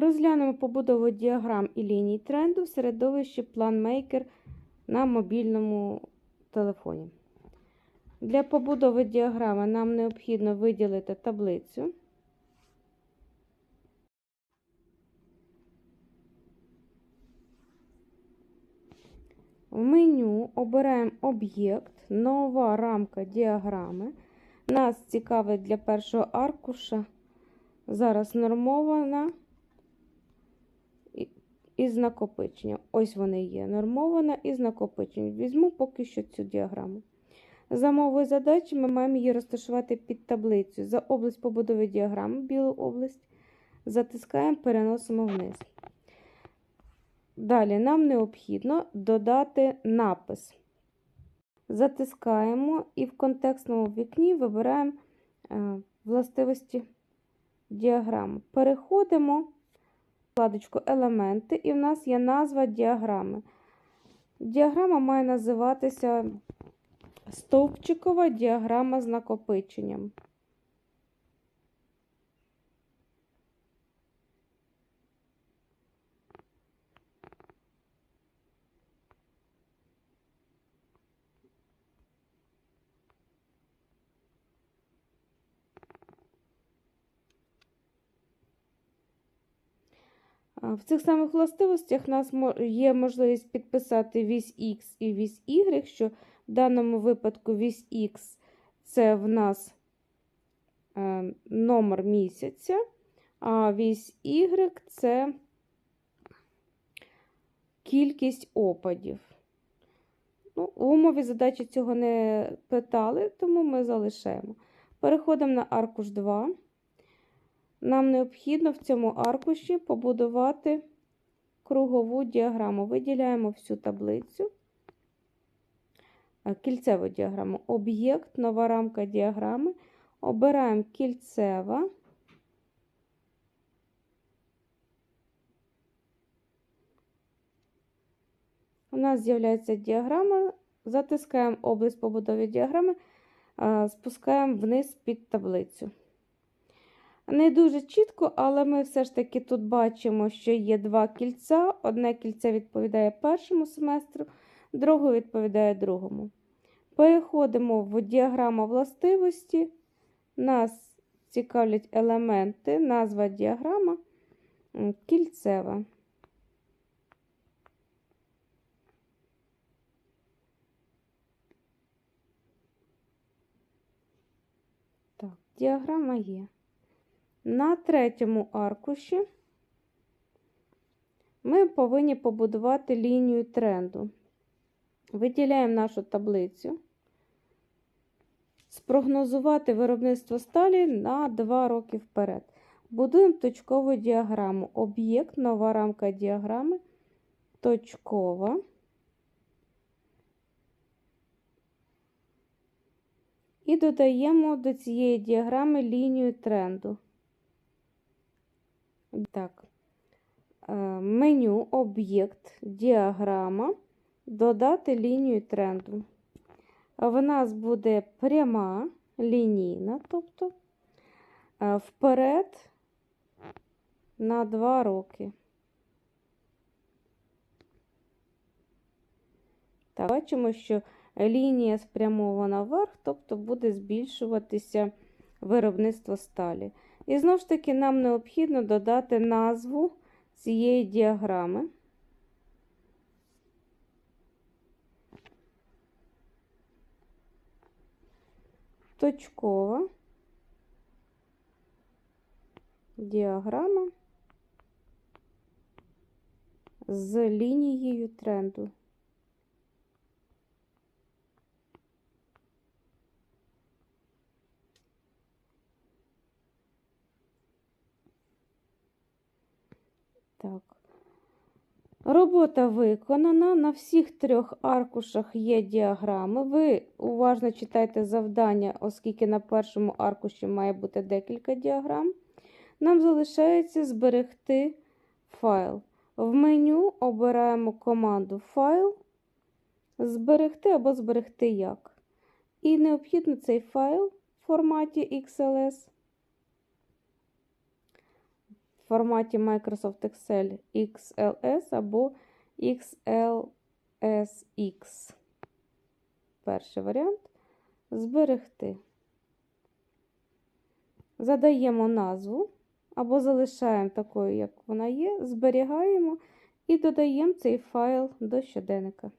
Розглянемо побудову діаграм і ліній тренду в середовищі PlanMaker на мобільному телефоні. Для побудови діаграми нам необхідно виділити таблицю. В меню обираємо об'єкт, нова рамка діаграми. Нас цікавить для першого аркуша. Зараз нормована із накопичення. Ось вони є. Нормована із накопичення. Візьму поки що цю діаграму. За мовою задачі ми маємо її розташувати під таблицю. За область побудови діаграми, білу область, затискаємо, переносимо вниз. Далі нам необхідно додати напис. Затискаємо і в контекстному вікні вибираємо е, властивості діаграми. Переходимо вкладочку Елементи, і в нас є назва діаграми. Діаграма має називатися стовпчикова діаграма з накопиченням. В цих самих властивостях у нас є можливість підписати вісь X і вісь Y, що в даному випадку вісь X це в нас е, номер місяця, а вісь Y це кількість опадів. Ну, умові задачі цього не питали, тому ми залишаємо. Переходимо на аркуш 2. Нам необхідно в цьому аркуші побудувати кругову діаграму. Виділяємо всю таблицю, кільцеву діаграму, об'єкт, нова рамка діаграми. Обираємо кільцева. У нас з'являється діаграма, затискаємо область побудови діаграми, спускаємо вниз під таблицю. Не дуже чітко, але ми все ж таки тут бачимо, що є два кільця. Одне кільце відповідає першому семестру, друге відповідає другому. Переходимо в діаграму властивості. Нас цікавлять елементи, назва діаграма кільцева. Так, діаграма є. На третьому аркуші ми повинні побудувати лінію тренду. Виділяємо нашу таблицю, спрогнозувати виробництво сталі на 2 роки вперед. Будуємо точкову діаграму. Об'єкт, нова рамка діаграми, точкова. І додаємо до цієї діаграми лінію тренду. Так, е, меню, об'єкт, діаграма, додати лінію тренду. В нас буде пряма лінійна, тобто е, вперед на 2 роки. Так, бачимо, що лінія спрямована вверх, тобто буде збільшуватися виробництво сталі. І знову ж таки, нам необхідно додати назву цієї діаграми. Точкова діаграма з лінією тренду. Так. Робота виконана. На всіх трьох аркушах є діаграми. Ви уважно читайте завдання, оскільки на першому аркуші має бути декілька діаграм. Нам залишається зберегти файл. В меню обираємо команду Файл, зберегти або зберегти як. І необхідно цей файл в форматі XLS форматі Microsoft Excel XLS або XLSX. Перший варіант зберегти. Задаємо назву або залишаємо такою, як вона є, зберігаємо і додаємо цей файл до щоденника.